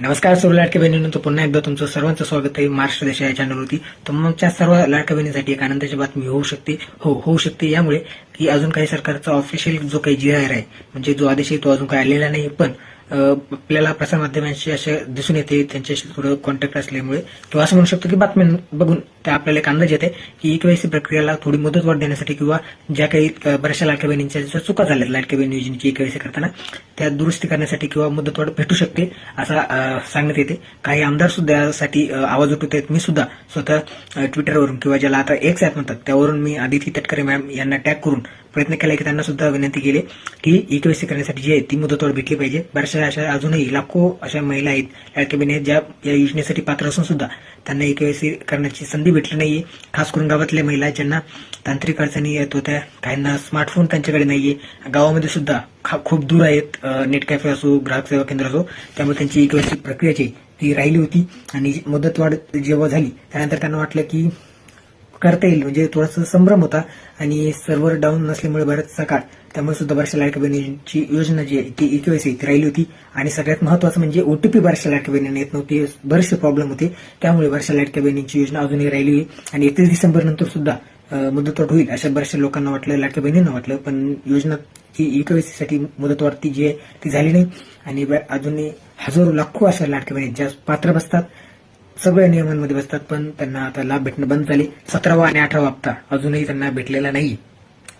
नमस्कार सर्व लाडक्या बहिणींनो पुन्हा एकदा तुमचं सर्वांचं स्वागत आहे. महाराष्ट्र देश या चॅनलवरती तुमच्या सर्व लाडक्या बहिणींसाठी एक आनंदाची बातमी होऊ शकते. हो होऊ शकते. यामुळे की अजून काही सरकारचा ऑफिशियल जो काही जी आर आहे म्हणजे जो आदेश आहे तो अजून काही आलेला नाही. पण आपल्याला प्रसारमाध्यमांशी असे दिसून येते. त्यांच्याशी थोडं कॉन्टॅक्ट असल्यामुळे. किंवा असं म्हणू शकतो की बातम्या बघून त्या आपल्याला एक अंदाज येते की केवायसी प्रक्रियेला थोडी मुदतवाढ देण्यासाठी किंवा ज्या काही बऱ्याचशा लाडक्या बहिणींच्या ज्या चुका झाल्यात लाडक्या बहिणी योजनेची केवायसी करताना त्या दुरुस्ती करण्यासाठी किंवा मुदतवाढ भेटू शकते असा सांगण्यात येते. काही आमदार सुद्धा यासाठी आवाज उठवत आहेत. मी सुद्धा स्वतः ट्विटरवरून किंवा ज्याला आता एक्स ॲप म्हणतात त्यावरून मी आदिती तटकरे मॅम यांना टॅग करून प्रयत्न केला की त्यांना सुद्धा विनंती केली की ई केवायसी करण्यासाठी जी आहे ती मुदतवाढ भेटली पाहिजे. बऱ्याचशा अशा अजूनही लाखो अशा महिला आहेत लाडक्या बहिणी ज्या या योजनेसाठी पात्र असून सुद्धा त्यांना ई केवायसी करण्याची संधी भेटली नाहीये. खास करून गावातल्या महिला ज्यांना तांत्रिक अडचणी येत होत्या. काहींना स्मार्टफोन त्यांच्याकडे नाहीये. गावामध्ये सुद्धा खूप दूर आहेत. नेट कॅफे असो ग्राहक सेवा केंद्र असो त्यामुळे त्यांची एक वर्षी प्रक्रिया जी ती राहिली होती. आणि मुदतवाढ जेव्हा झाली त्यानंतर त्यांना वाटलं की करता येईल. म्हणजे थोडासा संभ्रम होता आणि सर्व्हर डाऊन नसल्यामुळे बराचसा काळ. त्यामुळे सुद्धा बारशा लाडक्या बहिणींची योजना जी आहे ती इकेवायसी ती राहिली होती. आणि सगळ्यात महत्वाचं म्हणजे ओटीपी बारशा लाडक्या बहिणींना येत नव्हती. बरेचसे प्रॉब्लेम होते. त्यामुळे बारशा लाडक्या बहिणींची योजना अजूनही राहिली आहे आणि एकतीस डिसेंबर नंतर सुद्धा मुदतवाढ होईल अशा बऱ्याचशा लोकांना वाटलं लाडक्या बहिणींना वाटलं. पण योजना ही इकेवायसीसाठी मुदतवाढ ती जी आहे ती झाली नाही. आणि ब- अजूनही हजारो लाखो अशा लाडक्या बहिणी ज्या पात्र बसतात. सगळ्या नियमांमध्ये बसतात पण त्यांना आता लाभ भेटणं बंद झाले. सतरावा आणि अठरावा हप्ता अजूनही त्यांना भेटलेला नाही.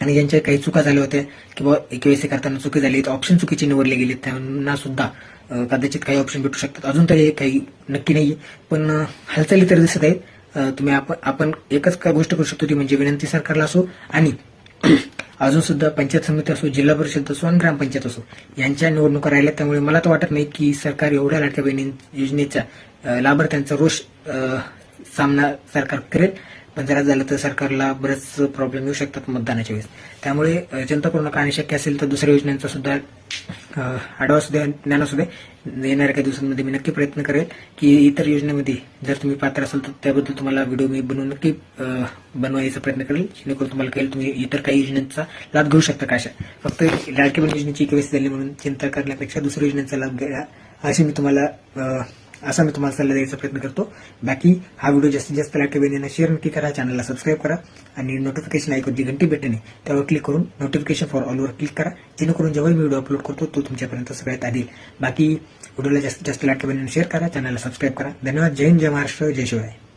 आणि ज्यांच्या काही चुका झाल्या होत्या किंवा केवायसी करताना चुकी झाली तर ऑप्शन चुकीचे निवडले गेले त्यांना सुद्धा कदाचित काही ऑप्शन भेटू शकतात. अजून तरी काही नक्की नाही पण हालचाली तर दिसत आहेत. तुम्ही आपण आपण एकच काय गोष्ट करू शकतो ती म्हणजे विनंती सरकारला असो आणि अजून सुद्धा पंचायत समिती असो जिल्हा परिषद असो आणि ग्रामपंचायत असो यांच्या निवडणुका राहिल्या त्यामुळे मला तर वाटत नाही की सरकार एवढ्या लाडक्या बहिणी योजनेच्या लाभार्थ्यांचा रोष सामना सरकार करेल. पण जरा झालं तर सरकारला बरेच प्रॉब्लेम येऊ शकतात मतदानाच्या वेळेस. त्यामुळे जनता पूर्ण आणि शक्य असेल तर दुसऱ्या योजनांचा सुद्धा आढावा सुद्धा ज्ञान असू दे. येणाऱ्या काही दिवसांमध्ये मी नक्की प्रयत्न करेल की इतर योजनेमध्ये जर तुम्ही पात्र असाल तर त्याबद्दल तुम्हाला व्हिडिओ मी बनवून नक्की बनवायचा प्रयत्न करेल. जेणेकरून तुम्हाला कळेल तुम्ही इतर काही योजनांचा लाभ घेऊ शकता का अशा. फक्त लाडकी बहीण योजनेची केवायसी झाली म्हणून चिंता करण्यापेक्षा दुसऱ्या योजनेचा लाभ घ्या अशी मी तुम्हाला असा मी तुम्हाला सल्ला द्यायचा प्रयत्न करतो. बाकी हा व्हिडिओ जास्तीत जास्त लाईक वेळेने शेअर नक्की करा चॅनलला सबस्क्राईब करा आणि नोटिफिकेशन ऐकून घंटी भेटते त्यावर क्लिक करून नोटिफिकेशन फॉर ऑलवर क्लिक करा. जेणेकरून जेव्हा मी व्हिडिओ अपलोड करतो तो तुमच्यापर्यंत सगळ्यात आधी बाकी व्हिडिओला जास्तीत जास्त लाईक वेळेने शेअर करा चॅनलला सबस्क्राईब करा. धन्यवाद. जय हिंद जय महाराष्ट्र जय शिवाय.